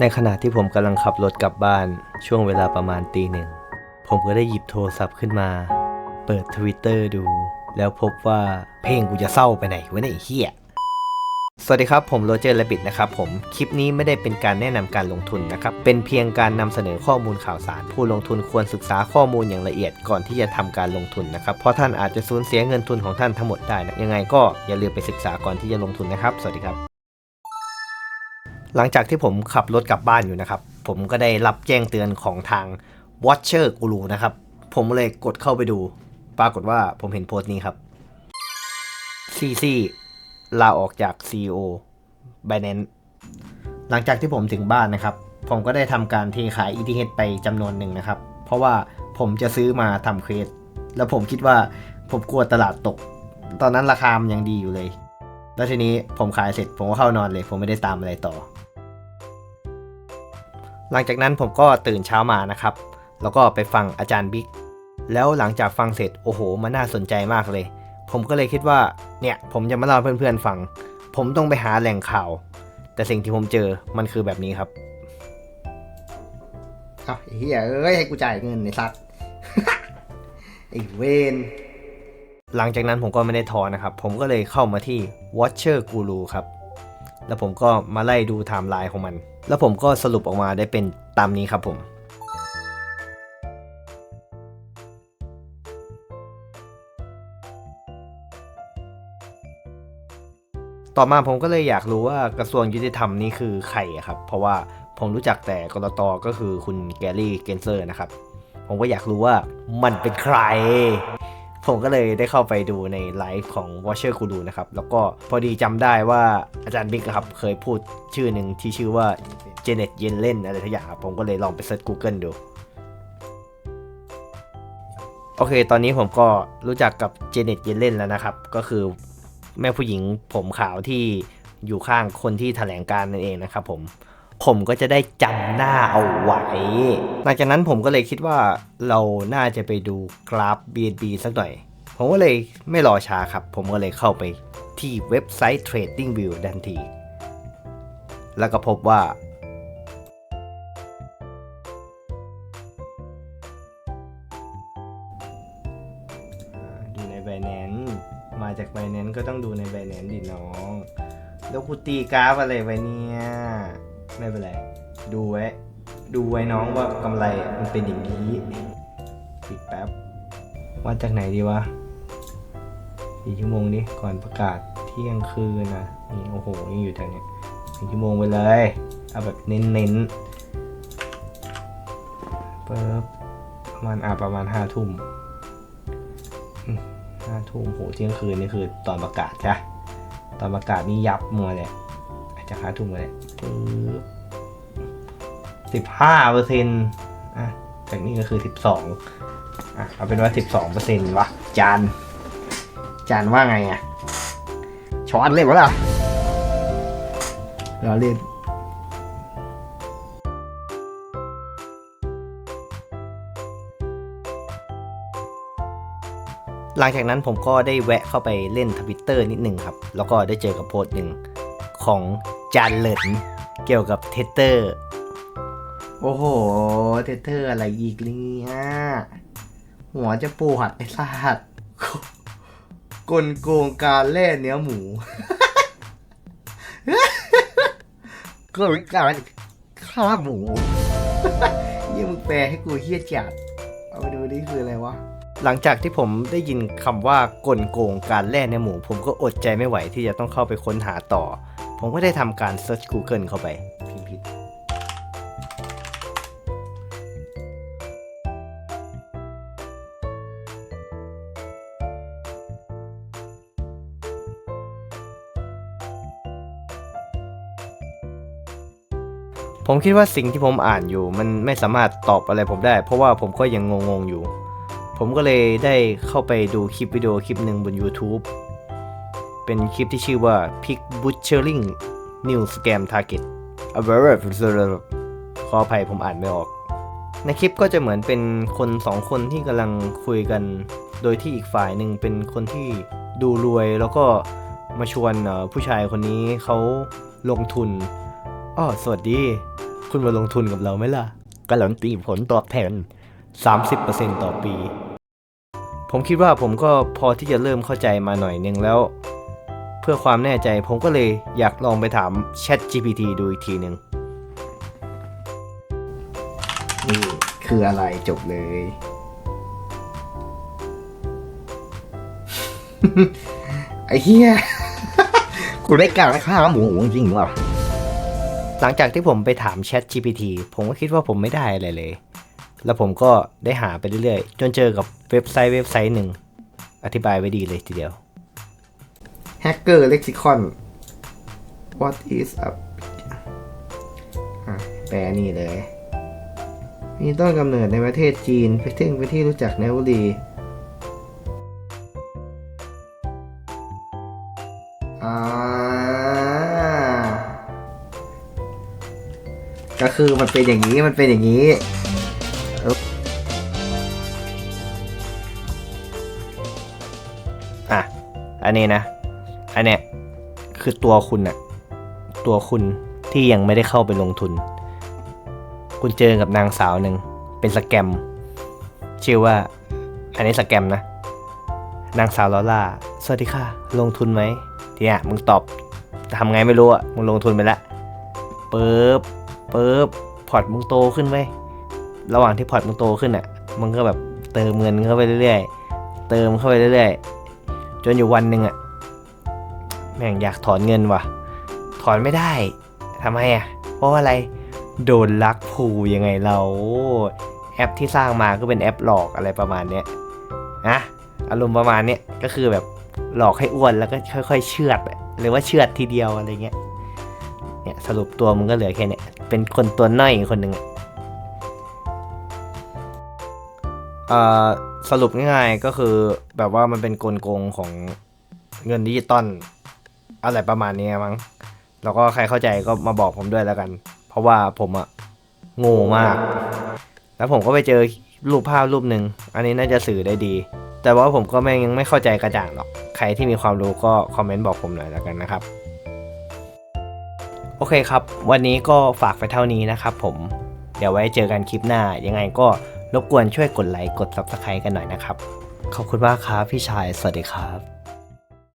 ในขณะที่ผมกำลังขับรถกลับบ้านช่วงเวลาประมาณตีหนึ่ง ผมก็ได้หยิบโทรศัพท์ขึ้นมา เปิดทวิตเตอร์ดู แล้วพบว่าเพลงกูจะเศร้าไปไหนวะเนี่ยเฮียสวัสดีครับ ผมโรเจอร์และบิดนะครับผม คลิปนี้ไม่ได้เป็นการแนะนำการลงทุนนะครับ เป็นเพียงการนำเสนอข้อมูลข่าวสาร ผู้ลงทุนควรศึกษาข้อมูลอย่างละเอียดก่อนที่จะทำการลงทุนนะครับ เพราะท่านอาจจะสูญเสียเงินทุนของท่านทั้งหมดได้นะยังไงก็อย่าลืมไปศึกษาก่อนที่จะลงทุนนะครับ สวัสดีครับ หลังจากที่ผมขับรถกลับบ้านอยู่นะครับ ผมก็ได้รับแจ้งเตือนของทาง Watcher Guru นะครับ ผมเลยกดเข้าไปดู ปรากฏว่าผมเห็นโพสต์นี้ครับ CC ลาออกจาก CEO Binance หลังจากที่ผมถึงบ้านนะครับ ผมก็ได้ทำการเทขาย ETH ไปจำนวนหนึ่งนะครับ เพราะว่าผมจะซื้อมาทำเควสแล้วผมคิดว่าผมกลัวตลาดตก ตอนนั้นราคามันยังดีอยู่เลย แล้วทีนี้ผมขายเสร็จผมก็เข้านอนเลย ผมไม่ได้ตามอะไรต่อ หลังจากนั้นผมก็ตื่นเช้ามานะครับ แล้วก็ไปฟังอาจารย์บิ๊ก แล้วหลังจากฟังเสร็จโอ้โห มันน่าสนใจมากเลย ผมก็เลยคิดว่าเนี่ยผมจะมาเล่าให้เพื่อนๆฟัง ผมต้องไปหาแหล่งข่าว แต่สิ่งที่ผมเจอมันคือแบบนี้ครับเอาไอ้เฮียเอ้ยให้กูจ่ายเงินในสัตว์ไอ้เวนหลังจากนั้นผมก็ไม่ได้ทอนะครับ ผมก็เลยเข้ามาที่ Watcher Guru ครับ แล้วผมก็มาไล่ดูไทม์ไลน์ของมัน แล้วผมก็สรุปออกมาได้เป็นตามนี้ครับผมต่อมาผมก็เลยอยากรู้ว่ากระทรวงยุติธรรมนี่คือใครครับ เพราะว่าผมรู้จักแต่กรตก็คือคุณแกรี่เกนเซอร์นะครับ ผมก็อยากรู้ว่ามันเป็นใคร ผมก็เลยได้เข้าไปดูในไลฟ์ของ Watcher Guru นะครับ แล้วก็พอดีจำได้ว่าอาจารย์บิ๊กครับเคยพูดชื่อหนึ่งที่ชื่อว่าเจเน็ตเยนเล่นอะไรทุกอย่างผมก็เลยลองไปเซิร์ช Google ดูโอเค ตอนนี้ผมก็รู้จักกับเจเน็ตเยนเล่นแล้วนะครับ ก็คือแม่ผู้หญิงผมขาวที่อยู่ข้างคนที่แถลงการนั่นเองนะครับผม ผมก็จะได้จำหน้าเอาไว้ หลังจากนั้นผมก็เลยคิดว่าเราน่าจะไปดูกราฟ BNB สักหน่อย ผมก็เลยไม่รอช้าครับ ผมก็เลยเข้าไปที่เว็บไซต์ TradingView ทันที แล้วก็พบว่า ดูใน Binance มาจาก Binance ก็ต้องดูใน Binance ดิน้อง แล้วกูตีกราฟอะไรไว้เนี่ย ไม่เป็นไร ดูไว้ ดูไว้น้องว่ากำไรมันเป็นอย่างนี้ปิดแป๊บวัดจากไหนดีวะสี่ชั่วโมงดิก่อนประกาศเที่ยงคืนนะนี่โอ้โหยังอยู่แถวเนี้ยสี่ชั่วโมงไปเลยเอาแบบเน้นๆเปิบประมาณอะประมาณห้าทุ่มห้าทุ่มโหเที่ยงคืนนี่คือตอนประกาศใช่ปะตอนประกาศนี่ยับมัวเลยอาจจะห้าทุ่มเลย สิบห้าเปอร์เซ็นต์อะจากนี้ก็คือสิบสองอะเอาเป็นว่าสิบสองเปอร์เซ็นต์วะจานจานว่าไงอะช้อนเลยวะล่ะเราเล่นหลังจากนั้นผมก็ได้แวะเข้าไปเล่นทวิตเตอร์นิดหนึ่งครับ แล้วก็ได้เจอกับโพสต์หนึ่งของ จานเหลินเกี่ยวกับเทเตอร์ โอ้โห เทเตอร์อะไรอีกเนี่ยหัวจะปวดไอ้สัตว์กลโกงการแล่เนื้อหมูก็เป็นการฆ่าหมูยี่มึงแปลให้กูเฮี้ยจัด เอาไปดูนี่คืออะไรวะหลังจากที่ผมได้ยินคำว่ากลโกงการแล่เนื้อหมู ผมก็อดใจไม่ไหวที่จะต้องเข้าไปค้นหาต่อ ผมก็ได้ทำการเซิร์ช Google เข้าไปพิมพ์ผิดผมคิดว่าสิ่งที่ผมอ่านอยู่มันไม่สามารถตอบอะไรผมได้ เพราะว่าผมก็ยังงงๆอยู่ ผมก็เลยได้เข้าไปดูคลิปวิดีโอคลิปหนึ่งบน YouTube เป็นคลิปที่ชื่อว่า Pig Butchering New Scam Target a v e r y ขออภัยผมอ่านไม่ออก ในคลิปก็จะเหมือนเป็นคนสองคนที่กำลังคุยกัน โดยที่อีกฝ่ายหนึ่งเป็นคนที่ดูรวยแล้วก็มาชวนผู้ชายคนนี้เขาลงทุนอ๋อสวัสดี คุณมาลงทุนกับเราไหมล่ะการันตีผลตอบแทน 30%ต่อปี ผมคิดว่าผมก็พอที่จะเริ่มเข้าใจมาหน่อยนึงแล้ว พื่อความแน่ใจผมก็เลยอยากลองไปถาม Chat GPT ดูอีกทีหนึ่งนี่คืออะไรจบเลย ไอ้เหี้ยคุณได้กล่าวข้าหมูจริงหรอหลังจากที่ผมไปถาม Chat GPT ผมก็คิดว่าผมไม่ได้อะไรเลย แล้วผมก็ได้หาไปเรื่อยๆ จนเจอกับเว็บไซต์เว็บไซต์หนึ่ง อธิบายไว้ดีเลยทีเดียว Hacker Lexicon What is a อะแปลนี่เลย มีต้นกำเนิดในประเทศจีนซึ่งเป็นที่รู้จักในวลีอ่าก็คือมันเป็นอย่างนี้ มันเป็นอย่างนี้เอ้าอะ อันนี้นะ อันเนี้ยคือตัวคุณอะตัวคุณที่ยังไม่ได้เข้าไปลงทุน คุณเจอกับนางสาวหนึ่งเป็นสแกม ชื่อว่า อันนี้สแกมนะ นางสาวลอล่า สวัสดีค่ะ ลงทุนไหมทีเนี้ยมึงตอบทำไงไม่รู้อะมึงลงทุนไปละปึ๊บปึ๊บพอร์ตมึงโตขึ้นไว้ระหว่างที่พอร์ตมึงโตขึ้นอะมึงก็แบบเติมเงินเข้าไปเรื่อยๆ เติมเข้าไปเรื่อยๆ จนอยู่วันหนึ่งอะ แม่งอยากถอนเงินว่ะ ถอนไม่ได้ทำไมอะ เพราะว่าอะไร โดนลักพูยังไงเรา แอปที่สร้างมาก็เป็นแอปหลอกอะไรประมาณเนี้ยนะอารมณ์ประมาณเนี้ยก็คือแบบหลอกให้อ้วนแล้วก็ค่อย ๆ เชือดหรือว่าเชือดทีเดียวอะไรเงี้ย เนี่ยสรุปตัวมึงก็เหลือแค่เนี้ยเป็นคนตัวน้อยคนหนึ่งอะเอ่อสรุปง่ายๆก็คือแบบว่ามันเป็นกลโกงของเงินดิจิตอล อะไรประมาณนี้มั้งแล้วก็ใครเข้าใจก็มาบอกผมด้วยแล้วกัน เพราะว่าผมอะโง่มาก แล้วผมก็ไปเจอรูปภาพรูปหนึ่งอันนี้น่าจะสื่อได้ดี แต่ว่าผมก็ไม่ยังไม่เข้าใจกระจ่างหรอก ใครที่มีความรู้ก็คอมเมนต์บอกผมหน่อยแล้วกันนะครับ โอเคครับ วันนี้ก็ฝากไปเท่านี้นะครับผม เดี๋ยวไว้เจอกันคลิปหน้า ยังไงก็รบกวนช่วยกดไลค์กด subscribe กันหน่อยนะครับ ขอบคุณมากครับพี่ชาย สวัสดีครับ